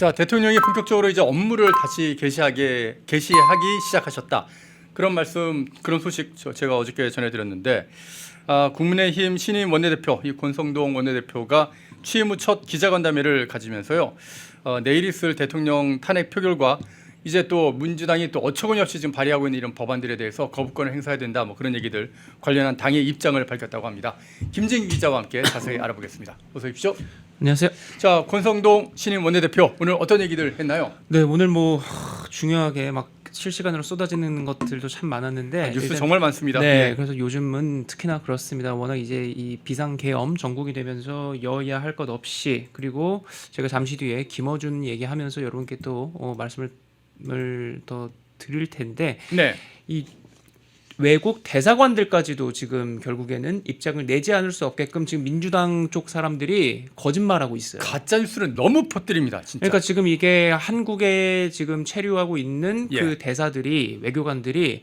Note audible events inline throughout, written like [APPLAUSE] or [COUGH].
자 대통령이 본격적으로 이제 업무를 다시 개시하게 개시하기 시작하셨다. 그런 말씀 그런 소식 저- 제가 어저께 전해드렸는데 아, 국민의힘 신임 원내대표 이 권성동 원내대표가 취임 후 첫 기자간담회를 가지면서요 어, 내일 있을 대통령 탄핵 표결과 이제 또 민주당이 또 어처구니 없이 지금 발의하고 있는 이런 법안들에 대해서 거부권을 행사해야 된다 뭐 그런 얘기들 관련한 당의 입장을 밝혔다고 합니다. 김진 기자와 함께 자세히 알아보겠습니다. 어서 오십시오. 안녕하세요. 자 권성동 신임 원내대표 오늘 어떤 얘기들 했나요? 네 오늘 뭐 하, 중요하게 막 실시간으로 쏟아지는 것들도 참 많았는데 아, 뉴스 일단- 정말 많습니다. 네, 예. 그래서 요즘은 특히나 그렇습니다. 워낙 이제 이 비상계엄 전국이 되면서 여야 할 것 없이 그리고 제가 잠시 뒤에 김어준 얘기하면서 여러분께 또 어, 말씀을 을더 드릴 텐데 네. 이 외국 대사관들까지도 지금 결국에는 입장을 내지 않을 수 없게끔 지금 민주당 쪽 사람들이 거짓말하고 있어요. 가짜 뉴스를 너무 퍼뜨립니다. 진짜. 그러니까 지금 이게 한국에 지금 체류하고 있는 예. 그 대사들이 외교관들이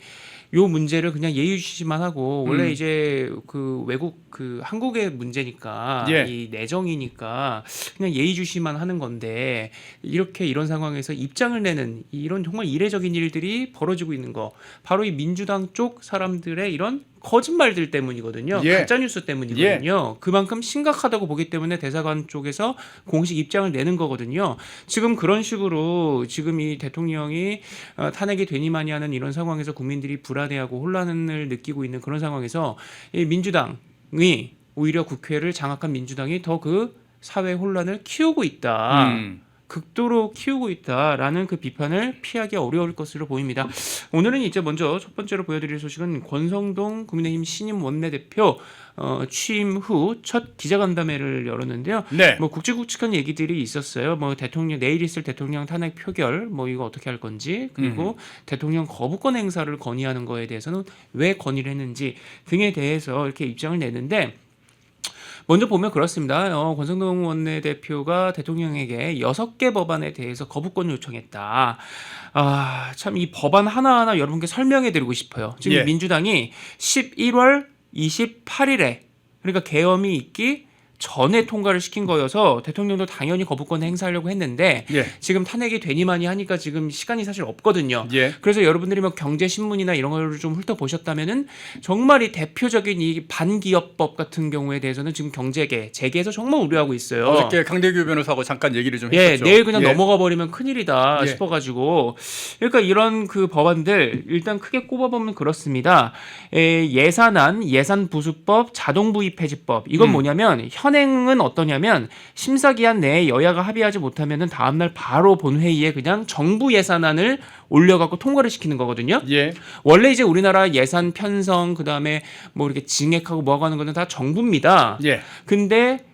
요 문제를 그냥 예의주시만 하고 원래 음. 이제 그 외국 그 한국의 문제니까 예. 이 내정이니까 그냥 예의주시만 하는 건데 이렇게 이런 상황에서 입장을 내는 이런 정말 이례적인 일들이 벌어지고 있는 거 바로 이 민주당 쪽 사람들의 이런 거짓말들 때문이거든요. 예. 가짜 뉴스 때문이거든요. 그만큼 심각하다고 보기 때문에 대사관 쪽에서 공식 입장을 내는 거거든요. 지금 그런 식으로 지금 이 대통령이 어, 탄핵이 되니마니 하는 이런 상황에서 국민들이 불안해하고 혼란을 느끼고 있는 그런 상황에서 이 민주당이 오히려 국회를 장악한 민주당이 더 그 사회 혼란을 키우고 있다. 음. 극도로 키우고 있다라는 그 비판을 피하기 어려울 것으로 보입니다. 오늘은 이제 먼저 첫 번째로 보여드릴 소식은 권성동 국민의힘 신임 원내대표 어, 취임 후 첫 기자간담회를 열었는데요. 네. 뭐 굵직굵직한 얘기들이 있었어요. 뭐 대통령 내일 있을 대통령 탄핵 표결 뭐 이거 어떻게 할 건지 그리고 대통령 거부권 행사를 건의하는 거에 대해서는 왜 건의를 했는지 등에 대해서 이렇게 입장을 내는데 먼저 보면 그렇습니다. 어, 권성동 원내대표가 대통령에게 여섯 개 법안에 대해서 거부권 요청했다. 아, 참 이 법안 하나하나 여러분께 설명해 드리고 싶어요. 지금 예. 민주당이 11월 28일에 그러니까 계엄이 있기 전에 통과를 시킨 거여서 대통령도 당연히 거부권 행사하려고 했는데 예. 지금 탄핵이 되니마니 하니까 지금 시간이 사실 없거든요. 예. 그래서 여러분들이 뭐 경제 신문이나 이런 걸좀 훑어보셨다면은 정말 이 대표적인 이 반기업법 같은 경우에 대해서는 지금 경제계 재계에서 정말 우려하고 있어요. 어저께 강대규 변호사하고 잠깐 얘기를 좀 예, 했었죠. 내일 그냥 예. 넘어가 버리면 큰일이다 예. 싶어가지고 그러니까 이런 그 법안들 일단 크게 꼽아보면 그렇습니다. 에, 예산안, 예산부수법, 자동부입해지법 이건 음. 뭐냐면 현 행은 어떠냐면 심사 기한 내에 여야가 합의하지 못하면은 다음 날 바로 본회의에 그냥 정부 예산안을 올려갖고 통과를 시키는 거거든요. 예. 원래 이제 우리나라 예산 편성 그다음에 뭐 이렇게 증액하고 뭐하고 하는 거는 다 정부입니다. 예. 근데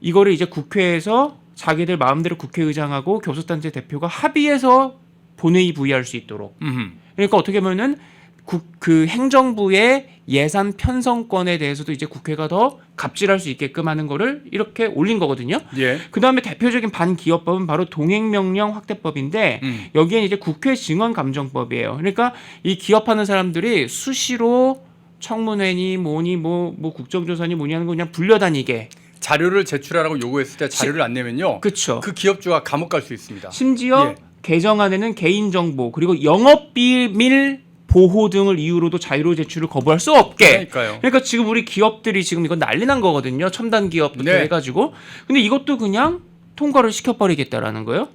이거를 이제 국회에서 자기들 마음대로 국회의장하고 교섭단체 대표가 합의해서 본회의 부의할 수 있도록. 음. 그러니까 어떻게 보면은 국, 그 행정부의 예산 편성권에 대해서도 이제 국회가 더 갑질할 수 있게끔 하는 거를 이렇게 올린 거거든요. 예. 그 다음에 대표적인 반기업법은 바로 동행명령 확대법인데 음. 여기엔 이제 국회 증언 감정법이에요. 그러니까 이 기업하는 사람들이 수시로 청문회니 뭐니 뭐뭐 국정조사니 뭐니 하는 거 그냥 불려다니게. 자료를 제출하라고 요구했을 때 자료를 안 내면요. 그렇죠. 그 기업주가 감옥 갈 수 있습니다. 심지어 예. 개정안에는 개인정보 그리고 영업비밀 보호 등을 이유로도 자유로 제출을 거부할 수 없게. 그러니까요. 그러니까 지금 우리 기업들이 지금 이건 난리 난 거거든요. 첨단 기업부터 네. 해가지고. 근데 이것도 그냥 통과를 시켜버리겠다라는 거예요.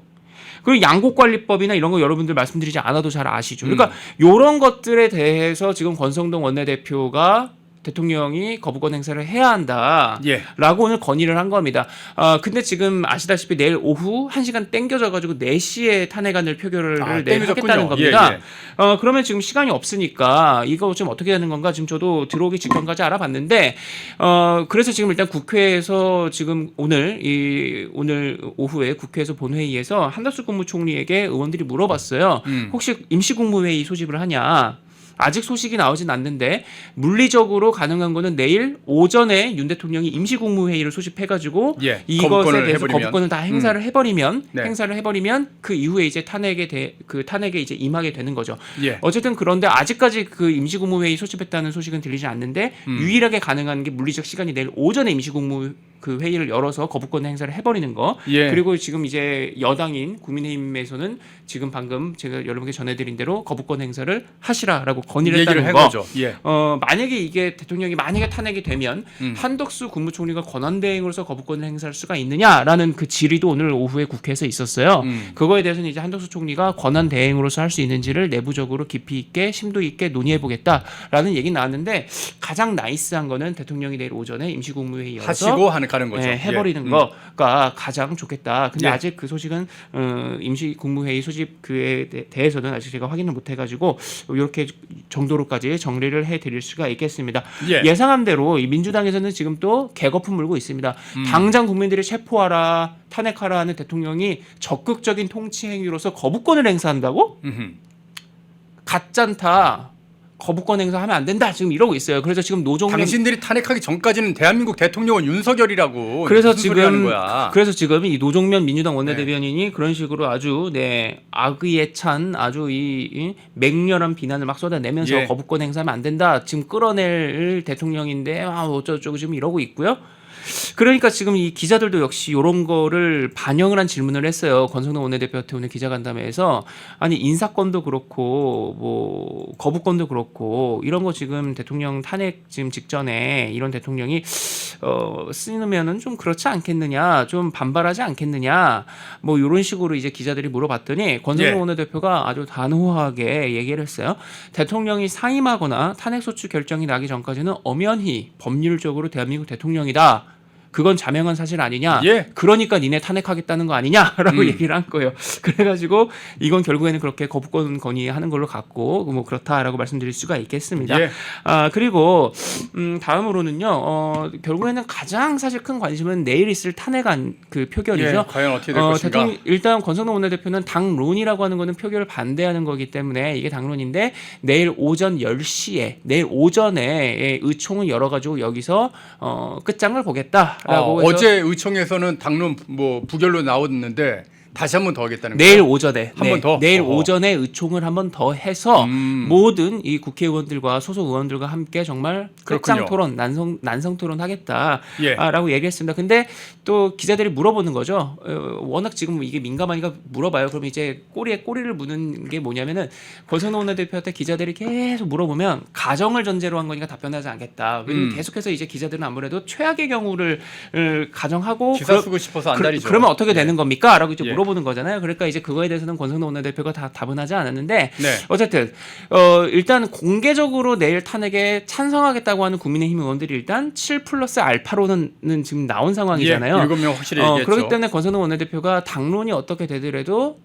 그리고 양곡관리법이나 이런 거 여러분들 말씀드리지 않아도 잘 아시죠. 그러니까 음. 이런 것들에 대해서 지금 권성동 원내대표가 대통령이 거부권 행사를 해야 한다. 예. 라고 오늘 건의를 한 겁니다. 아, 근데 지금 아시다시피 내일 오후 1시간 땡겨져 가지고 4시에 탄핵안을 표결을 아, 내일 땡겨졌군요. 하겠다는 겁니다. 예, 예. 어, 그러면 지금 시간이 없으니까 이거 좀 어떻게 되는 건가 지금 저도 들어오기 직전까지 알아봤는데, 어, 그래서 지금 일단 국회에서 지금 오늘, 이, 오늘 오후에 국회에서 본회의에서 한다수 국무총리에게 의원들이 물어봤어요. 음. 혹시 임시국무회의 소집을 하냐? 아직 소식이 나오진 않는데 물리적으로 가능한 거는 내일 오전에 윤 대통령이 임시국무회의를 소집해가지고 예. 이것에 대해서 해버리면. 거부권을 다 행사를 해버리면 네. 행사를 해버리면 그 이후에 이제 탄핵에 대 그 탄핵에 이제 임하게 되는 거죠. 예. 어쨌든 그런데 아직까지 그 임시국무회의 소집했다는 소식은 들리지 않는데 음. 유일하게 가능한 게 물리적 시간이 내일 오전에 임시국무 그 회의를 열어서 거부권 행사를 해버리는 거. 예. 그리고 지금 이제 여당인 국민의힘에서는 지금 방금 제가 여러분께 전해드린 대로 거부권 행사를 하시라라고 건의를 얘기를 했다는 한 거. 거죠. 예. 어 만약에 이게 대통령이 만약에 탄핵이 되면 음. 한덕수 국무총리가 권한대행으로서 거부권을 행사할 수가 있느냐라는 그 질의도 오늘 오후에 국회에서 있었어요. 음. 그거에 대해서는 이제 한덕수 총리가 권한대행으로서 할 수 있는지를 내부적으로 깊이 있게 심도 있게 논의해 보겠다라는 얘기 나왔는데 가장 나이스한 거는 대통령이 내일 오전에 임시국무회의 열어서 하시고 하는 가는 거죠. 예, 해버리는 예. 음. 거가 가장 좋겠다. 근데 예. 아직 그 소식은 어, 임시 국무회의 소집 그에 대- 대해서는 아직 제가 확인을 못 해가지고 이렇게 정도로까지 정리를 해드릴 수가 있겠습니다. 예. 예. 상한 대로 이 민주당에서는 지금 또 개거품 물고 있습니다. 음. 당장 국민들이 체포하라, 탄핵하라 하는 대통령이 적극적인 통치 행위로서 거부권을 행사한다고? 음흠. 가짠타. 거부권 행사하면 안 된다. 지금 이러고 있어요. 그래서 지금 노종면 당신들이 탄핵하기 전까지는 대한민국 대통령은 윤석열이라고. 그래서 지금. 그래서 지금 이 노종면 민주당 네. 원내대변인이 그런 식으로 아주 네 악의에 찬 아주 이, 이 맹렬한 비난을 막 쏟아내면서 예. 거부권 행사하면 안 된다. 지금 끌어낼 대통령인데 아 어쩌고저쩌고 지금 이러고 있고요. 그러니까 지금 이 기자들도 역시 이런 거를 반영을 한 질문을 했어요. 권성동 원내대표한테 오늘 기자간담회에서 아니 인사권도 그렇고 뭐 거부권도 그렇고 이런 거 지금 대통령 탄핵 지금 직전에 이런 대통령이 어 쓰면은 좀 그렇지 않겠느냐 좀 반발하지 않겠느냐 뭐 이런 식으로 이제 기자들이 물어봤더니 권성동 예. 원내대표가 아주 단호하게 얘기를 했어요. 대통령이 사임하거나 탄핵 소추 결정이 나기 전까지는 엄연히 법률적으로 대한민국 대통령이다. 그건 자명한 사실 아니냐. 예. 그러니까 니네 탄핵하겠다는 거 아니냐라고 [LAUGHS] 음. 얘기를 한 거예요. [LAUGHS] 그래가지고 이건 결국에는 그렇게 거부권 건의하는 걸로 갔고 뭐 그렇다라고 말씀드릴 수가 있겠습니다. 예. 아 그리고 음, 다음으로는요. 어, 결국에는 가장 사실 큰 관심은 내일 있을 탄핵안 그 표결이죠. 예. 과연 어떻게 될 어, 것인가. 대통령 일단 권성동 원내대표는 당론이라고 하는 거는 표결을 반대하는 거기 때문에 이게 당론인데 내일 오전 10시에 내일 오전에 의총을 열어 가지고 여기서 어, 끝장을 보겠다라고 어, 어제 의총에서는 당론 뭐 부결로 나왔는데 다시 한 번 더 하겠다는 내일 거예요. 오전에 한번 네, 더? 내일 어허. 오전에 의총을 한 번 더 해서 음. 모든 이 국회의원들과 소속 의원들과 함께 정말 끝장 그렇군요. 토론 난성 난성 토론 하겠다라고 예. 얘기했습니다. 근데 또 기자들이 물어보는 거죠. 어, 워낙 지금 이게 민감하니까 물어봐요. 그럼 이제 꼬리에 꼬리를 무는 게 뭐냐면은 권성동 원내대표한테 기자들이 계속 물어보면 가정을 전제로 한 거니까 답변하지 않겠다. 왜냐면 음. 계속해서 이제 기자들은 아무래도 최악의 경우를 을 가정하고 기사 그러- 쓰고 싶어서 그, 안달이죠. 러면 어떻게 되는 겁니까? 라고 이제 예. 물어 보는 거잖아요. 그러니까 이제 그거에 대해서는 권성동 원내대표가 다 답은 하지 않았는데 네. 어쨌든 어 일단 공개적으로 내일 탄핵에 찬성하겠다고 하는 국민의힘 의원들이 일단 7 플러스 알파로는 지금 나온 상황이잖아요. 예. 일곱 명 확실히 어. 그렇기 때문에 권성동 원내대표가 당론이 어떻게 되더라도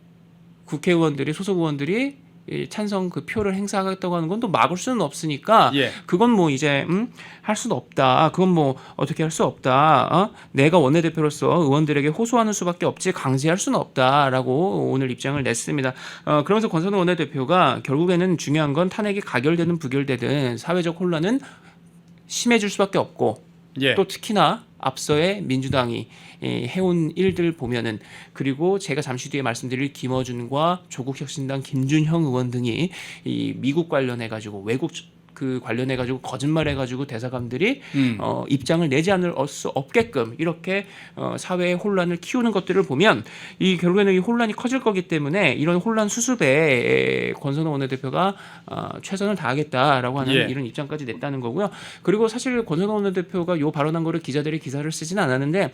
국회의원들이 소속 의원들이 이 찬성 그 표를 행사하겠다고 하는 건 또 막을 수는 없으니까 예. 그건 뭐 이제 음, 할 수는 없다. 그건 뭐 어떻게 할 수 없다. 어? 내가 원내대표로서 의원들에게 호소하는 수밖에 없지 강제할 수는 없다라고 오늘 입장을 냈습니다. 어, 그러면서 권선우 원내대표가 결국에는 중요한 건 탄핵이 가결되든 부결되든 사회적 혼란은 심해질 수밖에 없고 예. 또 특히나 앞서의 민주당이 예, 해온 일들 보면은 그리고 제가 잠시 뒤에 말씀드릴 김어준과 조국혁신당 김준형 의원 등이 이 미국 관련해 가지고 외국 그 관련해 가지고 거짓말해 가지고 대사관들이 음. 어, 입장을 내지 않을 수 없게끔 이렇게 어, 사회의 혼란을 키우는 것들을 보면 이 결국에는 이 혼란이 커질 거기 때문에 이런 혼란 수습에 권선호 원내대표가 어, 최선을 다하겠다라고 하는 예. 이런 입장까지 냈다는 거고요. 그리고 사실 권선호 원내대표가 요 발언한 거를 기자들이 기사를 쓰지는 않았는데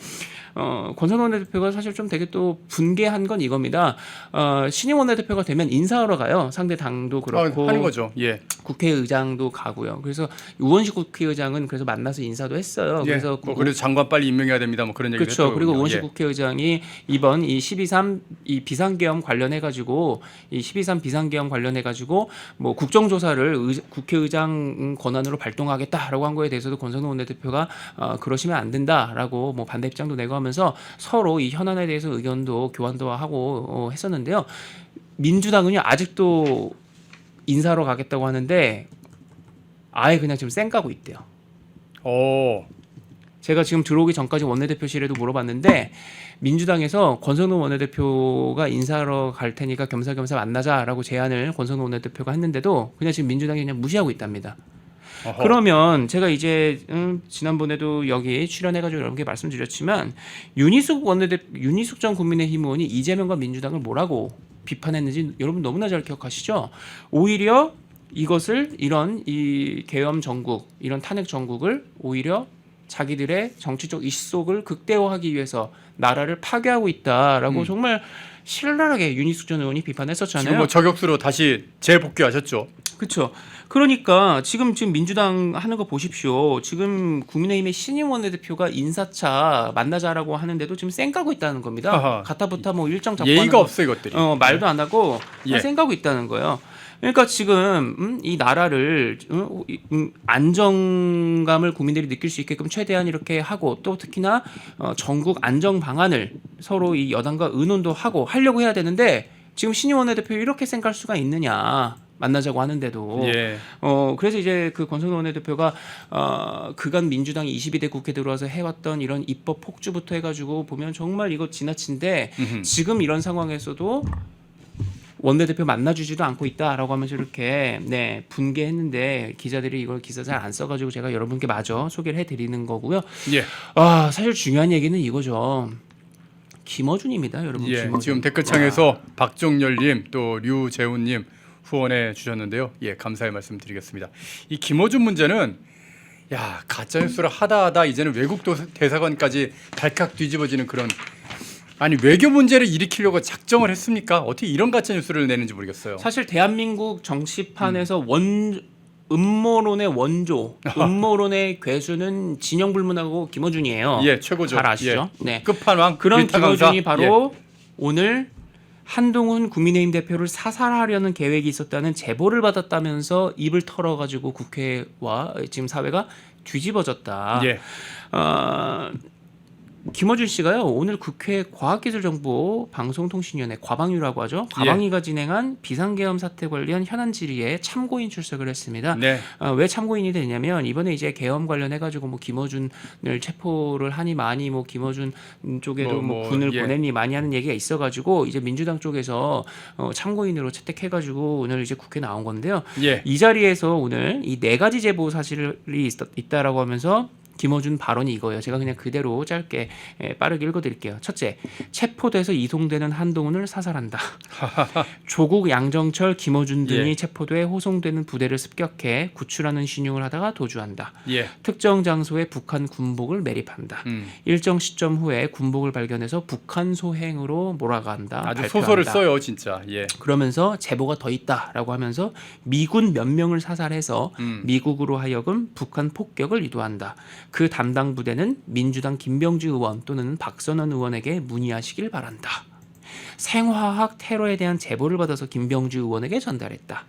어, 권선호 원내대표가 사실 좀 되게 또 분개한 건 이겁니다. 어, 신임 원내대표가 되면 인사하러 가요. 상대 당도 그렇고 어, 하는 거죠. 예. 국회의장도 가고요. 그래서 우원식 국회의장은 그래서 만나서 인사도 했어요. 예. 그래서 뭐 그- 그래도 장관 빨리 임명해야 됩니다. 뭐 그런 얘기를 그렇죠. 했더군요. 그리고 우원식 예. 국회의장이 이번 이 12.3 이 비상계엄 관련해 가지고 이 12.3 비상계엄 관련해 가지고 뭐 국정조사를 의, 국회의장 권한으로 발동하겠다라고 한 거에 대해서도 권성동 원내대표가 어, 그러시면 안 된다라고 뭐 반대 입장도 내고 하면서 서로 이 현안에 대해서 의견도 교환도 하고 어, 했었는데요. 민주당은요 아직도 인사로 가겠다고 하는데 아예 그냥 지금 쌩까고 있대요. 어. 제가 지금 들어오기 전까지 원내대표실에도 물어봤는데 민주당에서 권선우 원내대표가 인사하러 갈 테니까 겸사겸사 만나자라고 제안을 권선우 원내대표가 했는데도 그냥 지금 민주당이 그냥 무시하고 있답니다. 어허. 그러면 제가 이제 음, 지난번에도 여기 출연해가지고 여러분께 말씀드렸지만 윤희숙 원내대 윤희숙 전 국민의힘 의원이 이재명과 민주당을 뭐라고 비판했는지 여러분 너무나 잘 기억하시죠? 오히려 이것을 이런 이 계엄 정국 이런 탄핵 정국을 오히려 자기들의 정치적 이속을 극대화하기 위해서 나라를 파괴하고 있다라고 음. 정말 신랄하게 윤희숙 전 의원이 비판했었잖아요. 지금 뭐 저격수로 다시 재복귀하셨죠. 그렇죠. 그러니까 지금 지금 민주당 하는 거 보십시오. 지금 국민의힘의 신임 원내대표가 인사차 만나자라고 하는데도 지금 쌩까고 있다는 겁니다. 아하. 가타부타 뭐 일정 잡고 예의가 없어 이것들이. 어, 말도 안 하고 예. 쌩까고 있다는 거예요. 그러니까 지금 음, 이 나라를 음, 이- 음, 안정감을 국민들이 느낄 수 있게끔 최대한 이렇게 하고 또 특히나 어, 전국 안정 방안을 서로 이 여당과 의논도 하고 하려고 해야 되는데 지금 신임 원내대표 이렇게 쌩깔 수가 있느냐 만나자고 하는데도 예. 어 그래서 이제 그 권성동 원내대표가 어 그간 민주당이 22대 국회 들어와서 해왔던 이런 입법 폭주부터 해가지고 보면 정말 이거 지나친데 음흠. 지금 이런 상황에서도 원내대표 만나주지도 않고 있다라고 하면서 이렇게 네 분개했는데 기자들이 이걸 기사 잘 안 써가지고 제가 여러분께 마저 소개를 해드리는 거고요. 예. 아 사실 중요한 얘기는 이거죠. 김어준입니다, 여러분. 예. 김어준. 지금 댓글창에서 박종열님 또 류재훈님 후원해 주셨는데요. 예, 감사의 말씀 드리겠습니다. 이 김어준 문제는 야 가짜 뉴스를 하다 하다 이제는 외국 도- 대사관까지 발칵 뒤집어지는 그런 아니 외교 문제를 일으키려고 작정을 했습니까? 어떻게 이런 가짜 뉴스를 내는지 모르겠어요. 사실 대한민국 정치판에서 원 음모론의 원조, [LAUGHS] 음모론의 괴수는 진영 불문하고 김어준이에요. 예, 최고죠. 잘 아시죠? 네. 예. 끝판왕 그런. 김어준이 바로 오늘 한동훈 국민의힘 대표를 사살하려는 계획이 있었다는 제보를 받았다면서 입을 털어가지고 국회와 지금 사회가 뒤집어졌다. 예. 예. 어, 김어준 씨가요 오늘 국회 과학기술정보 방송통신위원회 과방위라고 하죠. 예. 과방위가 진행한 비상계엄 사태 관련 현안 질의에 참고인 출석을 했습니다. 네. 아, 왜 참고인이 됐냐면 이번에 이제 계엄 관련해 가지고 뭐 김어준을 체포를 하니 많이 뭐 김어준 쪽에도 뭐, 뭐, 뭐, 군을 예. 보냈니 많이 하는 얘기가 있어 가지고 이제 민주당 쪽에서 어, 참고인으로 채택해 가지고 오늘 이제 국회 나온 건데요. 예. 이 자리에서 오늘 이 네 가지 제보 사실이 있, 있다라고 하면서 김어준 발언이 이거예요. 제가 그냥 그대로 짧게 예, 빠르게 읽어드릴게요. 첫째, 체포돼서 이송되는 한동훈을 사살한다. [LAUGHS] 조국 양정철, 김어준 등이 예. 체포돼 호송되는 부대를 습격해 구출하는 신용을 하다가 도주한다. 예. 특정 장소에 북한 군복을 매립한다. 음. 일정 시점 후에 군복을 발견해서 북한 소행으로 몰아간다. 아주 발표한다. 소설을 써요, 진짜. 예. 그러면서 제보가 더 있다라고 하면서 미군 몇 명을 사살해서 음. 미국으로 하여금 북한 폭격을 유도한다. 그 담당 부대는 민주당 김병주 의원 또는 박선원 의원에게 문의하시길 바란다. 생화학 테러에 대한 제보를 받아서 김병주 의원에게 전달했다.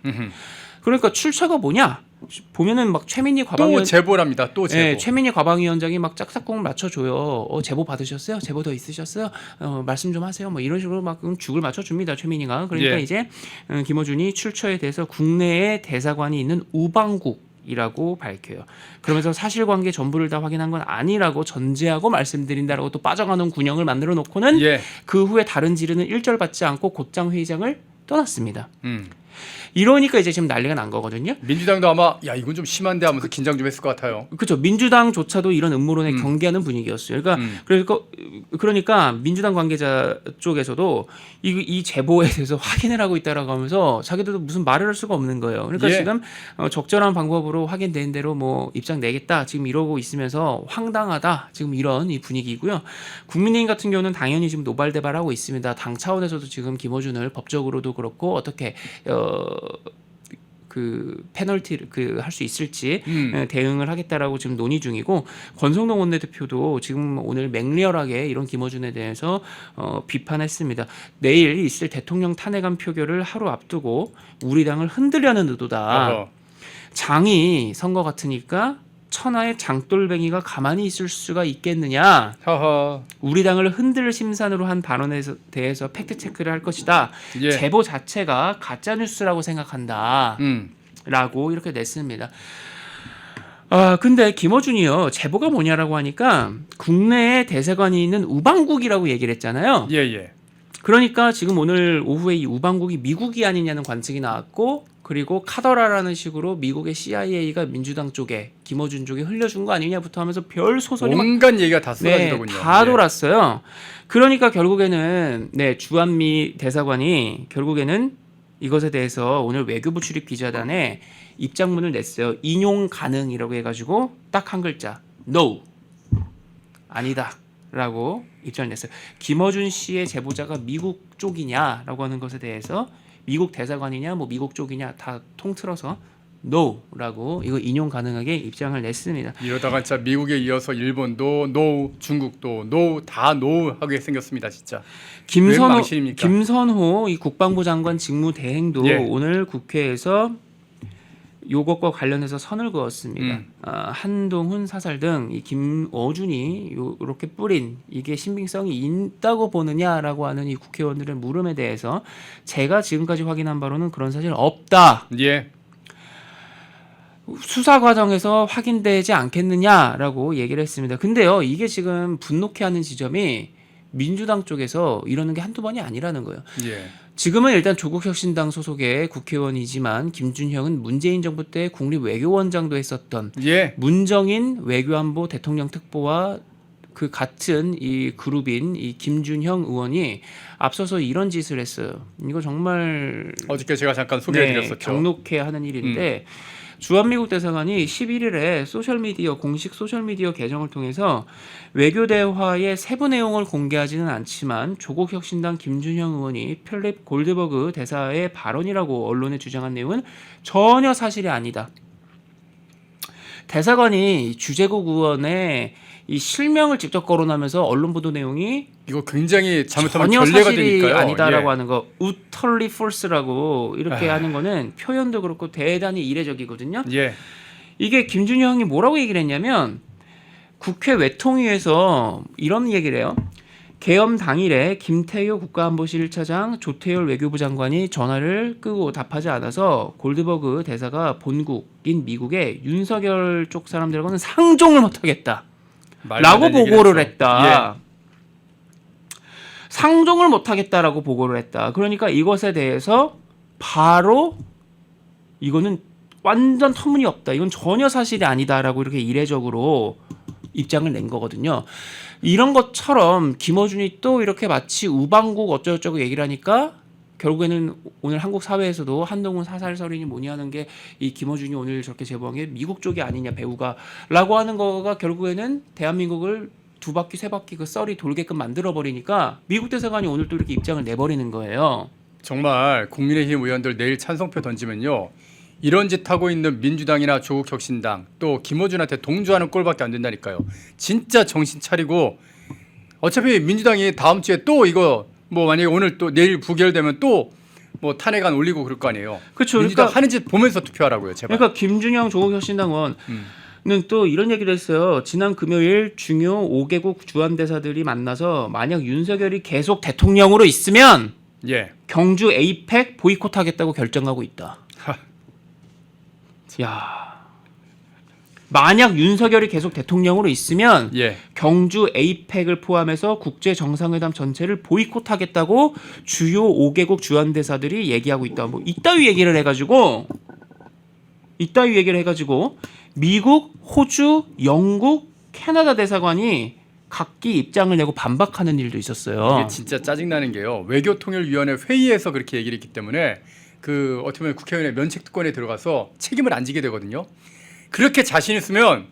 그러니까 출처가 뭐냐? 보면은 막 최민희 과방위원 또 제보랍니다. 또 제보. 예, 최민희 과방위원장이 막 짝짝꿍을 맞춰줘요. 어, 제보 받으셨어요? 제보 더 있으셨어요? 어, 말씀 좀 하세요. 뭐 이런 식으로 막 죽을 맞춰줍니다. 최민희가. 그러니까 예. 이제 음, 김어준이 출처에 대해서 국내에 대사관이 있는 우방국. 이라고 밝혀요. 그러면서 사실관계 전부를 다 확인한 건 아니라고 전제하고 말씀드린다라고 또 빠져가는 군형을 만들어 놓고는 예. 그 후에 다른 질의는 일절 받지 않고 곧장 회의장을 떠났습니다. 음. 이러니까 이제 지금 난리가 난 거거든요. 민주당도 아마 야 이건 좀 심한데 하면서 긴장 좀 했을 것 같아요. 그렇죠. 민주당조차도 이런 음모론에 음. 경계하는 분위기였어요. 그러니까 음. 그러니까 그러니까 민주당 관계자 쪽에서도 이, 이 제보에 대해서 확인을 하고 있다라고 하면서 자기들도 무슨 말을 할 수가 없는 거예요. 그러니까 예. 지금 어, 적절한 방법으로 확인된 대로 뭐 입장 내겠다 지금 이러고 있으면서 황당하다 지금 이런 이 분위기고요. 국민의힘 같은 경우는 당연히 지금 노발대발하고 있습니다. 당 차원에서도 지금 김어준을 법적으로도 그렇고 어떻게 어. 그 페널티를 그 할 수 있을지 음. 예, 대응을 하겠다라고 지금 논의 중이고 권성동 원내대표도 지금 오늘 맹렬하게 이런 김어준에 대해서 어, 비판했습니다. 내일 있을 대통령 탄핵안 표결을 하루 앞두고 우리 당을 흔들려는 의도다. 어허. 장이 선거 같으니까 천하의 장돌뱅이가 가만히 있을 수가 있겠느냐? 하하. 우리 당을 흔들 심산으로 한 발언에 대해서 팩트 체크를 할 것이다. 예. 제보 자체가 가짜 뉴스라고 생각한다. 음. 라고 이렇게 냈습니다. 아 근데 김어준이요 제보가 뭐냐라고 하니까 국내에 대사관이 있는 우방국이라고 얘기를 했잖아요. 예, 예. 그러니까 지금 오늘 오후에 이 우방국이 미국이 아니냐는 관측이 나왔고 그리고 카더라라는 식으로 미국의 CIA가 민주당 쪽에 김어준 쪽에 흘려준 거 아니냐부터 하면서 별 소설이 막 온갖 얘기가 다 네, 쏟아지더군요. 다 예. 돌았어요. 그러니까 결국에는 네 주한미 대사관이 결국에는 이것에 대해서 오늘 외교부 출입 기자단에 입장문을 냈어요. 인용 가능이라고 해가지고 딱 한 글자 no 아니다 라고 입장을 냈어요. 김어준 씨의 제보자가 미국 쪽이냐라고 하는 것에 대해서 미국 대사관이냐 뭐 미국 쪽이냐 다 통틀어서 no라고 이거 인용 가능하게 입장을 냈습니다. 이러다가 진짜 미국에 이어서 일본도 노, 중국도 노, 다노 하게 생겼습니다, 진짜. 웬 김선호? 김선호 이 국방부 장관 직무 대행도 예. 오늘 국회에서 요것과 관련해서 선을 그었습니다. 음. 아, 한동훈 사살 등 이 김어준이 요- 이렇게 뿌린 이게 신빙성이 있다고 보느냐라고 하는 이 국회의원들의 물음에 대해서 제가 지금까지 확인한 바로는 그런 사실 없다. 예. 수사 과정에서 확인되지 않겠느냐라고 얘기를 했습니다. 근데요, 이게 지금 분노케 하는 지점이 민주당 쪽에서 이러는 게 한두 번이 아니라는 거예요. 예. 지금은 일단 조국혁신당 소속의 국회의원이지만 김준형은 문재인 정부 때 국립외교원장도 했었던 예. 문정인 외교안보 대통령 특보와 그 같은 이 그룹인 이 김준형 의원이 앞서서 이런 짓을 했어요. 이거 정말 어저께 제가 잠깐 소개해 드렸었죠. 네, 경록해 하는 일인데 주한미국 대사관이 11일에 소셜 미디어 공식 소셜 미디어 계정을 통해서 외교 대화의 세부 내용을 공개하지는 않지만 조국 혁신당 김준형 의원이 필립 골드버그 대사의 발언이라고 언론에 주장한 내용은 전혀 사실이 아니다. 대사관이 주재국 의원의 이 실명을 직접 거론하면서 언론 보도 내용이 이거 굉장히 잘못하면 전혀 결례가 사실이 되니까요. 아니다라고 예. 하는 거 우털리 폴스라고 이렇게 아. 하는 거는 표현도 그렇고 대단히 이례적이거든요. 예. 이게 김준형이 뭐라고 얘기를 했냐면 국회 외통위에서 이런 얘기를 해요. 개엄 당일에 김태효 국가안보실 1차장 조태열 외교부 장관이 전화를 끄고 답하지 않아서 골드버그 대사가 본국인 미국의 윤석열 쪽 사람들하고는 상종을 못하겠다. 라고 보고를. 했다. 상종을 못 하겠다라고 보고를 했다. 그러니까 이것에 대해서 바로 이거는 완전 터무니없다. 이건 전혀 사실이 아니다라고 이렇게 이례적으로 입장을 낸 거거든요. 이런 것처럼 김어준이 또 이렇게 마치 우방국 어쩌고저쩌고 얘기를 하니까 결국에는 오늘 한국 사회에서도 한동훈 사살설이니 뭐니 하는 게 이 김어준이 오늘 저렇게 제보한 게 미국 쪽이 아니냐 배우가라고 하는 거가 결국에는 대한민국을 두 바퀴 세 바퀴 그 썰이 돌게끔 만들어 버리니까 미국 대사관이 오늘 또 이렇게 입장을 내버리는 거예요. 정말 국민의힘 의원들 내일 찬성표 던지면요. 이런 짓 하고 있는 민주당이나 조국 혁신당 또 김어준한테 동조하는 꼴밖에 안 된다니까요. 진짜 정신 차리고 어차피 민주당이 다음 주에 또 이거 뭐 만약에 오늘 또 내일 부결되면 또 뭐 탄핵안 올리고 그럴 거 아니에요. 그렇죠. 민주당 그러니까 하는 짓 보면서 투표하라고요, 제발. 그러니까 김준영 조국 혁신당 의원은 음. 또 이런 얘기를 했어요. 지난 금요일 중요 5개국 주한 대사들이 만나서 만약 윤석열이 계속 대통령으로 있으면 예. 경주 에이펙 보이콧하겠다고 결정하고 있다. 하. 야. 만약 윤석열이 계속 대통령으로 있으면 예. 경주 에이펙을 포함해서 국제 정상회담 전체를 보이콧하겠다고 주요 5개국 주한 대사들이 얘기하고 있다. 뭐 이따위 얘기를 해가지고 이따위 얘기를 해가지고 미국, 호주, 영국, 캐나다 대사관이 각기 입장을 내고 반박하는 일도 있었어요. 이게 진짜 짜증나는 게요. 외교통일위원회 회의에서 그렇게 얘기를 했기 때문에 그 어떻게 보면 국회의원의 면책 특권에 들어가서 책임을 안 지게 되거든요. 그렇게 자신 있으면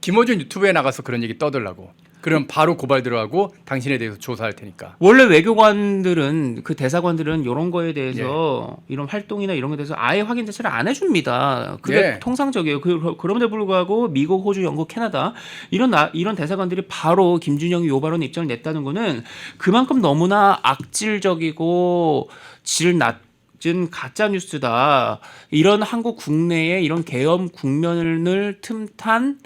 김어준 유튜브에 나가서 그런 얘기 떠들라고. 그럼 바로 고발 들어가고 당신에 대해서 조사할 테니까. 원래 외교관들은 그 대사관들은 이런 거에 대해서 이런 활동이나 이런 거에 대해서 아예 확인 자체를 안 해줍니다. 그게 예. 통상적이에요. 그, 그럼에도 불구하고 미국, 호주, 영국, 캐나다 이런 나, 이런 대사관들이 바로 김준영이 요 발언 입장을 냈다는 거는 그만큼 너무나 악질적이고 질 낮 은 가짜 뉴스다. 이런 한국 국내에 이런 계엄 국면을 틈탄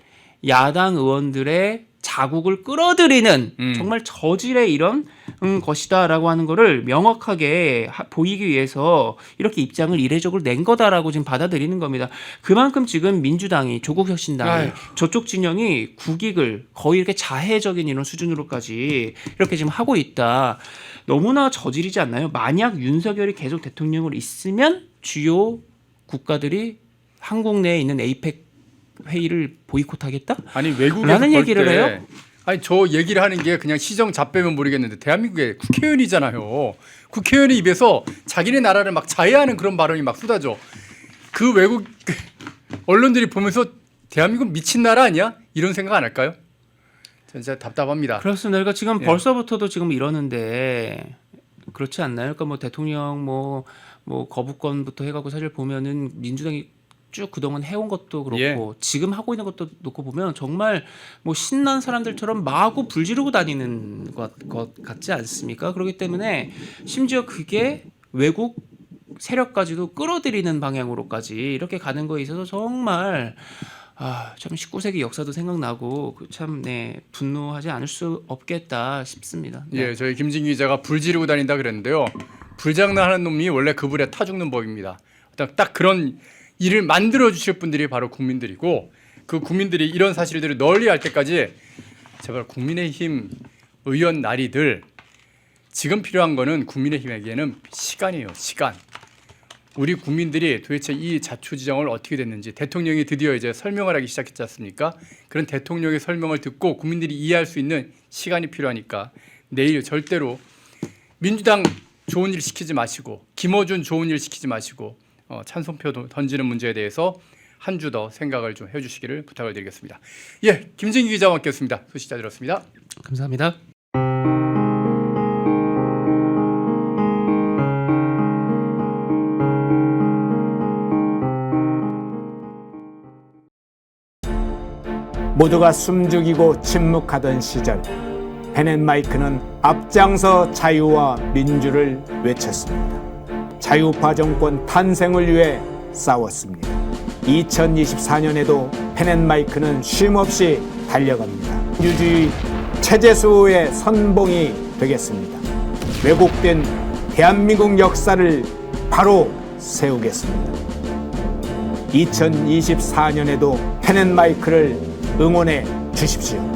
야당 의원들의 자국을 끌어들이는 음. 정말 저질의 이런 음, 것이다라고 하는 거를 명확하게 하- 보이기 위해서 이렇게 입장을 이례적으로 낸 거다라고 지금 받아들이는 겁니다. 그만큼 지금 민주당이 조국 혁신당이 아유. 저쪽 진영이 국익을 거의 이렇게 자해적인 이런 수준으로까지 이렇게 지금 하고 있다. 너무나 저질이지 않나요? 만약 윤석열이 계속 대통령으로 있으면 주요 국가들이 한국 내에 있는 에이펙 회의를 보이콧하겠다? 아니 외국에서 라는 볼 얘기를 때- 해요? 아니 저 얘기를 하는 게 그냥 시정 잡배면 모르겠는데 대한민국의 국회의원이잖아요. 국회의원의 입에서 자기네 나라를 막 자해하는 그런 발언이 막 쏟아져. 그 외국 [LAUGHS] 언론들이 보면서 대한민국 미친 나라 아니야? 이런 생각 안 할까요? 진짜 답답합니다. 그렇습니다. 그러니까 지금 예. 벌써부터도 지금 이러는데 그렇지 않나요? 그러니까 뭐 대통령 뭐뭐 거부권부터 해가고 사실 보면은 민주당이 쭉 그동안 해온 것도 그렇고 예. 지금 하고 있는 것도 놓고 보면 정말 뭐 신난 사람들처럼 마구 불지르고 다니는 것, 것 같지 않습니까? 그렇기 때문에 심지어 그게 외국 세력까지도 끌어들이는 방향으로까지 이렇게 가는 거에 있어서 정말 아, 참 19세기 역사도 생각나고 그참 네, 분노하지 않을 수 없겠다 싶습니다. 네. 예, 저희 김진기 기자가 불 지르고 다닌다 그랬는데요. 불장난하는 놈이 원래 그 불에 타 죽는 법입니다. 딱, 딱 그런 일을 만들어 주실 분들이 바로 국민들이고 그 국민들이 이런 사실들을 널리 알 때까지 제발 국민의힘 의원 나리들 지금 필요한 거는 국민의힘에게는 시간이에요. 시간. 우리 국민들이 도대체 이 자초지정을 어떻게 됐는지 대통령이 드디어 이제 설명을 하기 시작했지 않습니까? 그런 대통령의 설명을 듣고 국민들이 이해할 수 있는 시간이 필요하니까 내일 절대로 민주당 좋은 일 시키지 마시고 김어준 좋은 일 시키지 마시고 어, 찬송표 도- 던지는 문제에 대해서 한 주 더 생각을 좀 해주시기를 부탁을 드리겠습니다. 예, 김진기 기자와 함께했습니다. 소식 잘 들었습니다. 감사합니다. 모두가 숨죽이고 침묵하던 시절 펜앤마이크는 앞장서 자유와 민주를 외쳤습니다. 자유파 정권 탄생을 위해 싸웠습니다. 2024년에도 펜앤마이크는 쉼없이 달려갑니다. 유주의 체제수호의 선봉이 되겠습니다. 왜곡된 대한민국 역사를 바로 세우겠습니다. 2024년에도 펜앤마이크를 응원해 주십시오.